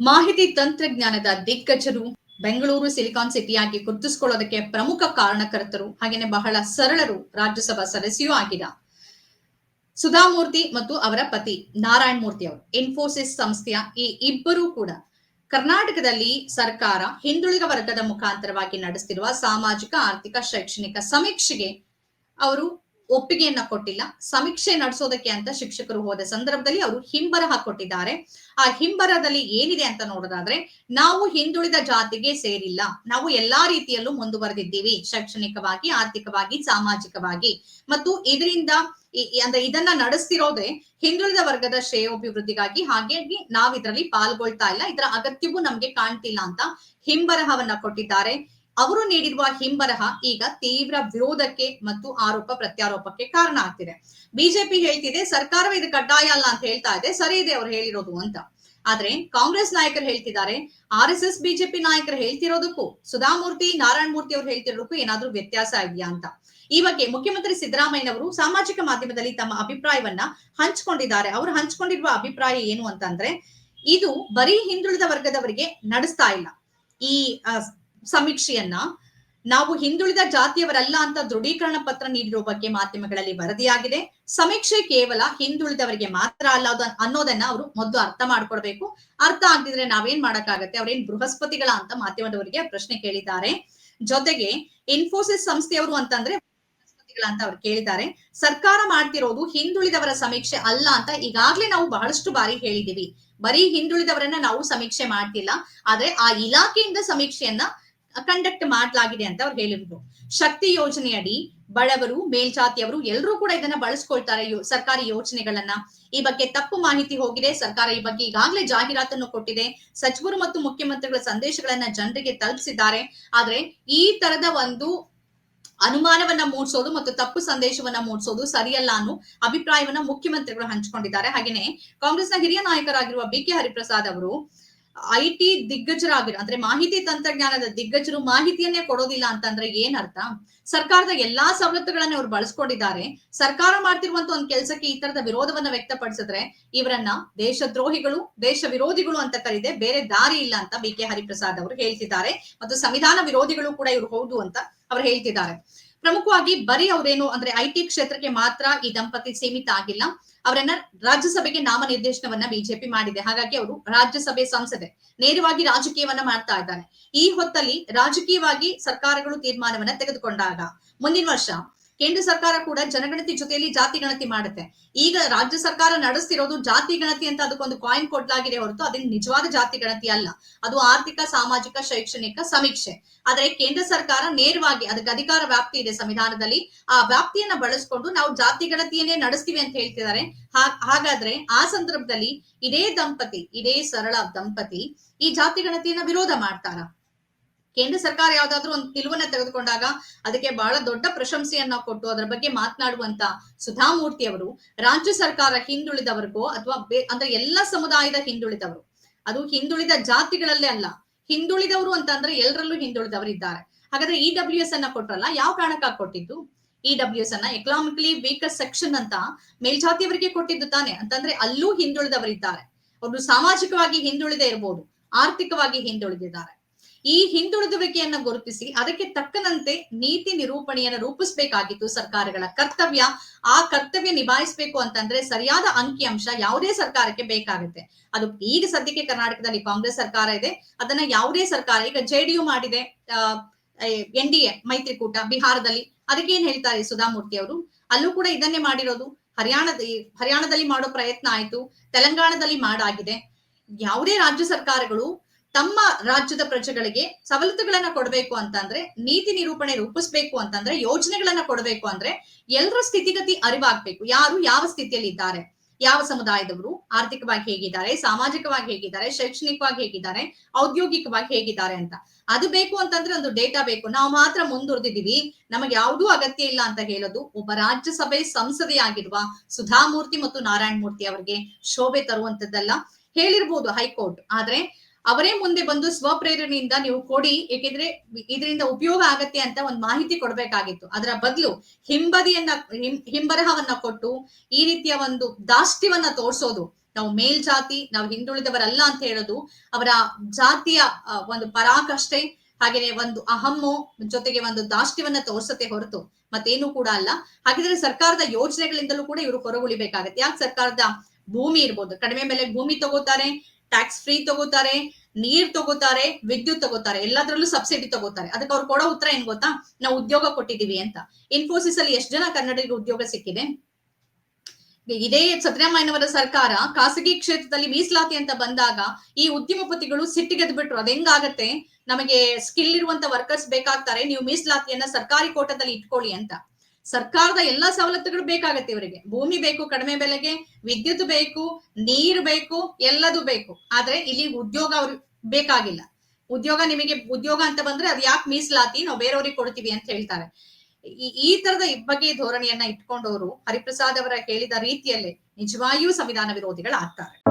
ಮಾಹಿತಿ ತಂತ್ರಜ್ಞಾನದ ದಿಗ್ಗಜರು ಬೆಂಗಳೂರು ಸಿಲಿಕಾನ್ ಸಿಟಿಯಾಗಿ ಗುರುತಿಸಿಕೊಳ್ಳೋದಕ್ಕೆ ಪ್ರಮುಖ ಕಾರಣಕರ್ತರು ಹಾಗೇನೆ ಬಹಳ ಸರಳರು ರಾಜ್ಯಸಭಾ ಸದಸ್ಯೂ ಆಗಿದ ಸುಧಾಮೂರ್ತಿ ಮತ್ತು ಅವರ ಪತಿ ನಾರಾಯಣ ಮೂರ್ತಿ ಅವರು. ಇನ್ಫೋಸಿಸ್ ಸಂಸ್ಥೆಯ ಈ ಇಬ್ಬರೂ ಕೂಡ ಕರ್ನಾಟಕದಲ್ಲಿ ಸರ್ಕಾರ ಹಿಂದುಳಿದ ವರ್ಗದ ಮುಖಾಂತರವಾಗಿ ನಡೆಸ್ತಿರುವ ಸಾಮಾಜಿಕ, ಆರ್ಥಿಕ, ಶೈಕ್ಷಣಿಕ ಸಮೀಕ್ಷೆಗೆ ಅವರು ಒಪ್ಪಿಗೆಯನ್ನ ಕೊಟ್ಟಿಲ್ಲ. ಸಮೀಕ್ಷೆ ನಡೆಸೋದಕ್ಕೆ ಅಂತ ಶಿಕ್ಷಕರು ಹೋದ ಸಂದರ್ಭದಲ್ಲಿ ಅವರು ಹಿಂಬರಹ ಕೊಟ್ಟಿದ್ದಾರೆ. ಆ ಹಿಂಬರದಲ್ಲಿ ಏನಿದೆ ಅಂತ ನೋಡೋದಾದ್ರೆ, ನಾವು ಹಿಂದುಳಿದ ಜಾತಿಗೆ ಸೇರಿಲ್ಲ. ನಾವು ಎಲ್ಲಾ ರೀತಿಯಲ್ಲೂ ಮುಂದುವರೆದಿದ್ದೀವಿ. ಶೈಕ್ಷಣಿಕವಾಗಿ, ಆರ್ಥಿಕವಾಗಿ, ಸಾಮಾಜಿಕವಾಗಿ. ಮತ್ತು ಇದರಿಂದ ಅಂದ್ರೆ ಇದನ್ನ ನಡೆಸ್ತಿರೋದೇ ಹಿಂದುಳಿದ ವರ್ಗದ ಶ್ರೇಯೋಭಿವೃದ್ಧಿಗಾಗಿ. ಹಾಗಾಗಿ ನಾವು ಇದರಲ್ಲಿ ಪಾಲ್ಗೊಳ್ತಾ ಇಲ್ಲ. ಇದರ ಅಗತ್ಯವೂ ನಮ್ಗೆ ಕಾಣ್ತಿಲ್ಲ ಅಂತ ಹಿಂಬರಹವನ್ನ ಕೊಟ್ಟಿದ್ದಾರೆ. ಅವರು ನೀಡಿರುವ ಹಿಂಬರಹ ಈಗ ತೀವ್ರ ವಿರೋಧಕ್ಕೆ ಮತ್ತು ಆರೋಪ ಪ್ರತ್ಯಾರೋಪಕ್ಕೆ ಕಾರಣ ಆಗ್ತಿದೆ. ಬಿಜೆಪಿ ಹೇಳ್ತಿದೆ, ಸರ್ಕಾರವೇ ಇದು ಕಡ್ಡಾಯ ಅಲ್ಲ ಅಂತ ಹೇಳ್ತಾ ಇದೆ. ಸರಿ ಇದೆ ಅವ್ರು ಹೇಳಿರೋದು ಅಂತ. ಆದ್ರೆ ಕಾಂಗ್ರೆಸ್ ನಾಯಕರು ಹೇಳ್ತಿದ್ದಾರೆ, ಆರ್ ಎಸ್ ಎಸ್ ಬಿಜೆಪಿ ನಾಯಕರು ಹೇಳ್ತಿರೋದಕ್ಕೂ, ಸುಧಾಮೂರ್ತಿ ನಾರಾಯಣ ಮೂರ್ತಿ ಅವರು ಹೇಳ್ತಿರೋದಕ್ಕೂ ಏನಾದ್ರೂ ವ್ಯತ್ಯಾಸ ಇದೆಯಾ ಅಂತ. ಈ ಬಗ್ಗೆ ಮುಖ್ಯಮಂತ್ರಿ ಸಿದ್ದರಾಮಯ್ಯನವರು ಸಾಮಾಜಿಕ ಮಾಧ್ಯಮದಲ್ಲಿ ತಮ್ಮ ಅಭಿಪ್ರಾಯವನ್ನ ಹಂಚಿಕೊಂಡಿದ್ದಾರೆ. ಅವರು ಹಂಚಿಕೊಂಡಿರುವ ಅಭಿಪ್ರಾಯ ಏನು ಅಂತಂದ್ರೆ, ಇದು ಬರೀ ಹಿಂದುಳಿದ ವರ್ಗದವರಿಗೆ ನಡೆಸ್ತಾ ಇಲ್ಲ. ಈ ಸಮೀಕ್ಷೆಯನ್ನ ನಾವು ಹಿಂದುಳಿದ ಜಾತಿಯವರಲ್ಲ ಅಂತ ದೃಢೀಕರಣ ಪತ್ರ ನೀಡಿರುವ ಬಗ್ಗೆ ಮಾಧ್ಯಮಗಳಲ್ಲಿ ವರದಿಯಾಗಿದೆ. ಸಮೀಕ್ಷೆ ಕೇವಲ ಹಿಂದುಳಿದವರಿಗೆ ಮಾತ್ರ ಅಲ್ಲ ಅನ್ನೋದನ್ನ ಅವರು ಮೊದಲು ಅರ್ಥ ಮಾಡ್ಕೊಡ್ಬೇಕು ಅರ್ಥ ಆಗದಿದ್ರೆ ನಾವೇನ್ ಮಾಡಕ್ಕಾಗತ್ತೆ? ಅವ್ರೇನ್ ಬೃಹಸ್ಪತಿಗಳ ಅಂತ ಮಾಧ್ಯಮದವರಿಗೆ ಪ್ರಶ್ನೆ ಕೇಳಿದ್ದಾರೆ. ಜೊತೆಗೆ ಇನ್ಫೋಸಿಸ್ ಸಂಸ್ಥೆಯವರು ಅಂತಂದ್ರೆ ಅಂತ ಅವ್ರು ಕೇಳಿದ್ದಾರೆ. ಸರ್ಕಾರ ಮಾಡ್ತಿರೋದು ಹಿಂದುಳಿದವರ ಸಮೀಕ್ಷೆ ಅಲ್ಲ ಅಂತ ಈಗಾಗ್ಲೇ ನಾವು ಬಹಳಷ್ಟು ಬಾರಿ ಹೇಳಿದೀವಿ. ಬರೀ ಹಿಂದುಳಿದವರನ್ನ ನಾವು ಸಮೀಕ್ಷೆ ಮಾಡ್ತಿಲ್ಲ. ಆದ್ರೆ ಆ ಇಲಾಖೆಯಿಂದ ಸಮೀಕ್ಷೆಯನ್ನ ಕಂಡಕ್ಟ್ ಮಾಡಲಾಗಿದೆ ಅಂತ ಅವ್ರು ಹೇಳಿದ್ರು. ಶಕ್ತಿ ಯೋಜನೆಯಡಿ ಬಡವರು ಮೇಲ್ಜಾತಿಯವರು ಎಲ್ಲರೂ ಕೂಡ ಇದನ್ನ ಬಳಸ್ಕೊಳ್ತಾರೆ ಸರ್ಕಾರಿ ಯೋಜನೆಗಳನ್ನ. ಈ ಬಗ್ಗೆ ತಪ್ಪು ಮಾಹಿತಿ ಹೋಗಿದೆ. ಸರ್ಕಾರ ಈ ಬಗ್ಗೆ ಈಗಾಗಲೇ ಜಾಹೀರಾತನ್ನು ಕೊಟ್ಟಿದೆ. ಸಚಿವರು ಮತ್ತು ಮುಖ್ಯಮಂತ್ರಿಗಳ ಸಂದೇಶಗಳನ್ನ ಜನರಿಗೆ ತಲುಪಿಸಿದ್ದಾರೆ. ಆದ್ರೆ ಈ ತರದ ಒಂದು ಅನುಮಾನವನ್ನ ಮೂಡಿಸೋದು ಮತ್ತು ತಪ್ಪು ಸಂದೇಶವನ್ನ ಮೂಡಿಸೋದು ಸರಿಯಲ್ಲ ಅನ್ನೋ ಅಭಿಪ್ರಾಯವನ್ನ ಮುಖ್ಯಮಂತ್ರಿಗಳು ಹಂಚಿಕೊಂಡಿದ್ದಾರೆ. ಹಾಗೇನೆ ಕಾಂಗ್ರೆಸ್ನ ಹಿರಿಯ ನಾಯಕರಾಗಿರುವ ಬಿ ಕೆ ಹರಿಪ್ರಸಾದ್ ಅವರು ಐ ಟಿ ದಿಗ್ಗಜರಾಗಿರೋ, ಅಂದ್ರೆ ಮಾಹಿತಿ ತಂತ್ರಜ್ಞಾನದ ದಿಗ್ಗಜರು ಮಾಹಿತಿಯನ್ನೇ ಕೊಡೋದಿಲ್ಲ ಅಂತಂದ್ರೆ ಅರ್ಥ ಸರ್ಕಾರದ ಎಲ್ಲಾ ಸವಲತ್ತುಗಳನ್ನ ಇವ್ರು ಬಳಸ್ಕೊಂಡಿದ್ದಾರೆ. ಸರ್ಕಾರ ಮಾಡ್ತಿರುವಂತ ಒಂದ್ ಕೆಲಸಕ್ಕೆ ಈ ತರದ ವಿರೋಧವನ್ನ ವ್ಯಕ್ತಪಡಿಸಿದ್ರೆ ಇವರನ್ನ ದೇಶದ್ರೋಹಿಗಳು ದೇಶ ವಿರೋಧಿಗಳು ಅಂತ ಕರೀದೆ ಬೇರೆ ದಾರಿ ಇಲ್ಲ ಅಂತ ಬಿ ಕೆ ಹರಿಪ್ರಸಾದ್ ಅವರು ಹೇಳ್ತಿದ್ದಾರೆ. ಮತ್ತು ಸಂವಿಧಾನ ವಿರೋಧಿಗಳು ಕೂಡ ಇವ್ರು ಹೌದು ಅಂತ ಅವ್ರು ಹೇಳ್ತಿದ್ದಾರೆ. ಪ್ರಮುಖವಾಗಿ ಬರೀ ಅವರೇನು ಅಂದ್ರೆ ಐ ಟಿ ಕ್ಷೇತ್ರಕ್ಕೆ ಮಾತ್ರ ಈ ದಂಪತಿ ಸೀಮಿತ ಆಗಿಲ್ಲ. ಅವರನ್ನ ರಾಜ್ಯಸಭೆಗೆ ನಾಮನಿರ್ದೇಶನವನ್ನ ಬಿಜೆಪಿ ಮಾಡಿದೆ. ಹಾಗಾಗಿ ಅವರು ರಾಜ್ಯಸಭೆ ಸಂಸದೆ. ನೇರವಾಗಿ ರಾಜಕೀಯವನ್ನ ಮಾಡ್ತಾ ಇದ್ದಾರೆ. ಈ ಹೊತ್ತಲ್ಲಿ ರಾಜಕೀಯವಾಗಿ ಸರ್ಕಾರಗಳು ತೀರ್ಮಾನವನ್ನ ತೆಗೆದುಕೊಂಡಾಗ ಮುಂದಿನ ವರ್ಷ ಕೇಂದ್ರ ಸರ್ಕಾರ ಕೂಡ ಜನಗಣತಿ ಜೊತೆಯಲ್ಲಿ ಜಾತಿ ಗಣತಿ ಮಾಡುತ್ತೆ. ಈಗ ರಾಜ್ಯ ಸರ್ಕಾರ ನಡೆಸ್ತಿರೋದು ಜಾತಿ ಗಣತಿ ಅಂತ ಅದಕ್ಕೊಂದು ಕಾಯಿನ್ ಕೊಡ್ಲಾಗಿದೆ ಹೊರತು ಅದನ್ನ ನಿಜವಾದ ಜಾತಿ ಗಣತಿ ಅಲ್ಲ. ಅದು ಆರ್ಥಿಕ, ಸಾಮಾಜಿಕ, ಶೈಕ್ಷಣಿಕ ಸಮೀಕ್ಷೆ. ಆದ್ರೆ ಕೇಂದ್ರ ಸರ್ಕಾರ ನೇರವಾಗಿ ಅದಕ್ಕೆ ಅಧಿಕಾರ ವ್ಯಾಪ್ತಿ ಇದೆ ಸಂವಿಧಾನದಲ್ಲಿ. ಆ ವ್ಯಾಪ್ತಿಯನ್ನ ಬಳಸ್ಕೊಂಡು ನಾವು ಜಾತಿ ಗಣತಿಯನ್ನೇ ನಡೆಸ್ತೀವಿ ಅಂತ ಹೇಳ್ತಿದ್ದಾರೆ. ಹಾಗಾದ್ರೆ ಆ ಸಂದರ್ಭದಲ್ಲಿ ಇದೇ ದಂಪತಿ, ಇದೇ ಸರಳ ದಂಪತಿ ಈ ಜಾತಿ ಗಣತಿಯನ್ನ ವಿರೋಧ ಮಾಡ್ತಾರ? ಕೇಂದ್ರ ಸರ್ಕಾರ ಯಾವ್ದಾದ್ರು ಒಂದು ನಿಲುವನ್ನ ತೆಗೆದುಕೊಂಡಾಗ ಅದಕ್ಕೆ ಬಹಳ ದೊಡ್ಡ ಪ್ರಶಂಸೆಯನ್ನ ಕೊಟ್ಟು ಅದರ ಬಗ್ಗೆ ಮಾತನಾಡುವಂತ ಸುಧಾಮೂರ್ತಿ ಅವರು ರಾಜ್ಯ ಸರ್ಕಾರ ಹಿಂದುಳಿದವರಿಗೋ ಅಥವಾ ಅಂದ್ರೆ ಎಲ್ಲ ಸಮುದಾಯದ ಹಿಂದುಳಿದವರು. ಅದು ಹಿಂದುಳಿದ ಜಾತಿಗಳಲ್ಲೇ ಅಲ್ಲ, ಹಿಂದುಳಿದವರು ಅಂತಂದ್ರೆ ಎಲ್ಲರಲ್ಲೂ ಹಿಂದುಳಿದವರು ಇದ್ದಾರೆ ಹಾಗಾದ್ರೆ ಇ ಡಬ್ಲ್ಯೂ ಎಸ್ ಅನ್ನ ಕೊಟ್ರಲ್ಲ, ಯಾವ ಕಾರಣಕ್ಕಾಗಿ ಕೊಟ್ಟಿದ್ದು? ಇ ಡಬ್ಲ್ಯೂ ಎಸ್ ಅನ್ನ ಎಕನಾಮಿಕಲಿ ವೀಕರ್ ಸೆಕ್ಷನ್ ಅಂತ ಮೇಲ್ಜಾತಿಯವರಿಗೆ ಕೊಟ್ಟಿದ್ದು ತಾನೆ. ಅಂತಂದ್ರೆ ಅಲ್ಲೂ ಹಿಂದುಳಿದವರಿದ್ದಾರೆ. ಅವರು ಸಾಮಾಜಿಕವಾಗಿ ಹಿಂದುಳಿದೇ ಇರಬಹುದು ಆರ್ಥಿಕವಾಗಿ ಹಿಂದುಳಿದಿದ್ದಾರೆ. ಈ ಹಿಂದುಳಿದುವಿಕೆಯನ್ನ ಗುರುತಿಸಿ ಅದಕ್ಕೆ ತಕ್ಕನಂತೆ ನೀತಿ ನಿರೂಪಣೆಯನ್ನ ರೂಪಿಸಬೇಕಾಗಿತ್ತು ಸರ್ಕಾರಗಳ ಕರ್ತವ್ಯ. ಆ ಕರ್ತವ್ಯ ನಿಭಾಯಿಸಬೇಕು ಅಂತಂದ್ರೆ ಸರಿಯಾದ ಅಂಕಿಅಂಶ ಯಾವುದೇ ಸರ್ಕಾರಕ್ಕೆ ಬೇಕಾಗುತ್ತೆ. ಅದು ಈಗ ಸದ್ಯಕ್ಕೆ ಕರ್ನಾಟಕದಲ್ಲಿ ಕಾಂಗ್ರೆಸ್ ಸರ್ಕಾರ ಇದೆ. ಅದನ್ನ ಯಾವುದೇ ಸರ್ಕಾರ, ಈಗ ಜೆಡಿಯು ಮಾಡಿದೆ ಎನ್ ಡಿ ಎ ಮೈತ್ರಿಕೂಟ ಬಿಹಾರದಲ್ಲಿ. ಅದಕ್ಕೆ ಏನ್ ಹೇಳ್ತಾರೆ ಸುಧಾಮೂರ್ತಿ ಅವರು? ಅಲ್ಲೂ ಕೂಡ ಇದನ್ನೇ ಮಾಡಿರೋದು. ಹರಿಯಾಣದ ಹರಿಯಾಣದಲ್ಲಿ ಮಾಡೋ ಪ್ರಯತ್ನ ಆಯ್ತು. ತೆಲಂಗಾಣದಲ್ಲಿ ಮಾಡಾಗಿದೆ. ಯಾವುದೇ ರಾಜ್ಯ ಸರ್ಕಾರಗಳು ತಮ್ಮ ರಾಜ್ಯದ ಪ್ರಜೆಗಳಿಗೆ ಸವಲತ್ತುಗಳನ್ನ ಕೊಡಬೇಕು ಅಂತಂದ್ರೆ, ನೀತಿ ನಿರೂಪಣೆ ರೂಪಿಸ್ಬೇಕು ಅಂತಂದ್ರೆ, ಯೋಜನೆಗಳನ್ನ ಕೊಡಬೇಕು ಅಂದ್ರೆ ಎಲ್ಲರ ಸ್ಥಿತಿಗತಿ ಅರಿವಾಗ್ಬೇಕು. ಯಾರು ಯಾವ ಸ್ಥಿತಿಯಲ್ಲಿ ಇದ್ದಾರೆ? ಯಾವ ಸಮುದಾಯದವರು? ಆರ್ಥಿಕವಾಗಿ ಹೇಗಿದ್ದಾರೆ? ಸಾಮಾಜಿಕವಾಗಿ ಹೇಗಿದ್ದಾರೆ? ಶೈಕ್ಷಣಿಕವಾಗಿ ಹೇಗಿದ್ದಾರೆ? ಔದ್ಯೋಗಿಕವಾಗಿ ಹೇಗಿದ್ದಾರೆ ಅಂತ. ಅದು ಬೇಕು ಅಂತಂದ್ರೆ ಒಂದು ಡೇಟಾ ಬೇಕು. ನಾವು ಮಾತ್ರ ಮುಂದುವರೆದಿದ್ದೀವಿ. ನಮಗೆ ಯಾವುದೂ ಅಗತ್ಯ ಇಲ್ಲ ಅಂತ ಹೇಳೋದು ಒಬ್ಬ ರಾಜ್ಯಸಭೆ ಸಂಸದೆಯಾಗಿರುವ ಸುಧಾಮೂರ್ತಿ ಮತ್ತು ನಾರಾಯಣ ಮೂರ್ತಿ ಅವರಿಗೆ ಶೋಭೆ ತರುವಂತದ್ದಲ್ಲ ಹೇಳಿರ್ಬೋದು ಹೈಕೋರ್ಟ್. ಆದ್ರೆ ಅವರೇ ಮುಂದೆ ಬಂದು ಸ್ವಪ್ರೇರಣೆಯಿಂದ ನೀವು ಕೊಡಿ, ಏಕೆಂದ್ರೆ ಇದರಿಂದ ಉಪಯೋಗ ಆಗತ್ತೆ ಅಂತ ಒಂದು ಮಾಹಿತಿ ಕೊಡ್ಬೇಕಾಗಿತ್ತು. ಅದರ ಬದಲು ಹಿಂಬದಿಯನ್ನ ಹಿಂಬರಹವನ್ನ ಕೊಟ್ಟು ಈ ರೀತಿಯ ಒಂದು ದಾಷ್ಟ್ಯವನ್ನ ತೋರಿಸೋದು. ನಾವು ಮೇಲ್ಜಾತಿ ನಾವು ಹಿಂದುಳಿದವರಲ್ಲ ಅಂತ ಹೇಳೋದು ಅವರ ಜಾತಿಯ ಒಂದು ಪರಾಕಷ್ಟೆ ಹಾಗೇನೆ ಒಂದು ಅಹಮ್ಮು ಜೊತೆಗೆ ಒಂದು ದಾಷ್ಟ್ಯವನ್ನ ತೋರ್ಸತ್ತೆ ಹೊರತು. ಮತ್ತೇನು ಕೂಡ ಅಲ್ಲ. ಹಾಗಿದ್ರೆ ಸರ್ಕಾರದ ಯೋಜನೆಗಳಿಂದಲೂ ಕೂಡ ಇವರು ಹೊರಗುಳಿಬೇಕಾಗತ್ತೆ. ಯಾಕೆ ಸರ್ಕಾರದ ಭೂಮಿ ಇರ್ಬೋದು? ಕಡಿಮೆ ಮೇಲೆ ಭೂಮಿ ತಗೋತಾರೆ ಟ್ಯಾಕ್ಸ್ ಫ್ರೀ ತಗೋತಾರೆ, ನೀರ್ ತಗೋತಾರೆ, ವಿದ್ಯುತ್ ತಗೋತಾರೆ, ಎಲ್ಲದರಲ್ಲೂ ಸಬ್ಸಿಡಿ ತಗೋತಾರೆ. ಅದಕ್ಕೆ ಅವ್ರು ಕೊಡೋ ಉತ್ತರ ಏನ್ ಗೊತ್ತಾ? ನಾವು ಉದ್ಯೋಗ ಕೊಟ್ಟಿದೀವಿ ಅಂತ. ಇನ್ಫೋಸಿಸ್ ಅಲ್ಲಿ ಎಷ್ಟು ಜನ ಕನ್ನಡಿಗರಿಗೆ ಉದ್ಯೋಗ ಸಿಕ್ಕಿದೆ? ಇದೇ ಸಿದ್ದರಾಮಯ್ಯನವರ ಸರ್ಕಾರ ಖಾಸಗಿ ಕ್ಷೇತ್ರದಲ್ಲಿ ಮೀಸಲಾತಿ ಅಂತ ಬಂದಾಗ ಈ ಉದ್ಯಮಪತಿಗಳು ಸಿಟ್ಟಿಗೆದ್ ಬಿಟ್ರು ಅದ್ ಹೆಂಗಾಗತ್ತೆ? ನಮಗೆ ಸ್ಕಿಲ್ ಇರುವಂತ ವರ್ಕರ್ಸ್ ಬೇಕಾಗ್ತಾರೆ, ನೀವು ಮೀಸಲಾತಿಯನ್ನ ಸರ್ಕಾರಿ ಕೋಟದಲ್ಲಿ ಇಟ್ಕೊಳ್ಳಿ ಅಂತ. ಸರ್ಕಾರದ ಎಲ್ಲಾ ಸವಲತ್ತುಗಳು ಬೇಕಾಗತ್ತೆ ಇವರಿಗೆ. ಭೂಮಿ ಬೇಕು, ಕಡಿಮೆ ಬೆಲೆಗೆ, ವಿದ್ಯುತ್ ಬೇಕು, ನೀರು ಬೇಕು, ಎಲ್ಲದೂ ಬೇಕು. ಆದ್ರೆ ಇಲ್ಲಿ ಉದ್ಯೋಗ ಅವ್ರು ಬೇಕಾಗಿಲ್ಲ. ಉದ್ಯೋಗ ನಿಮಗೆ, ಉದ್ಯೋಗ ಅಂತ ಬಂದ್ರೆ ಅದ್ ಯಾಕೆ ಮೀಸಲಾತಿ? ನಾವು ಬೇರೆಯವ್ರಿಗೆ ಕೊಡ್ತೀವಿ ಅಂತ ಹೇಳ್ತಾರೆ. ಈ ತರದ ಇಬ್ಬಗೆ ಧೋರಣೆಯನ್ನ ಇಟ್ಕೊಂಡವರು ಹರಿಪ್ರಸಾದ್ ಅವರ ಹೇಳಿದ ರೀತಿಯಲ್ಲೇ ನಿಜವಾಗಿಯೂ ಸಂವಿಧಾನ ವಿರೋಧಿಗಳಾಗ್ತಾರೆ.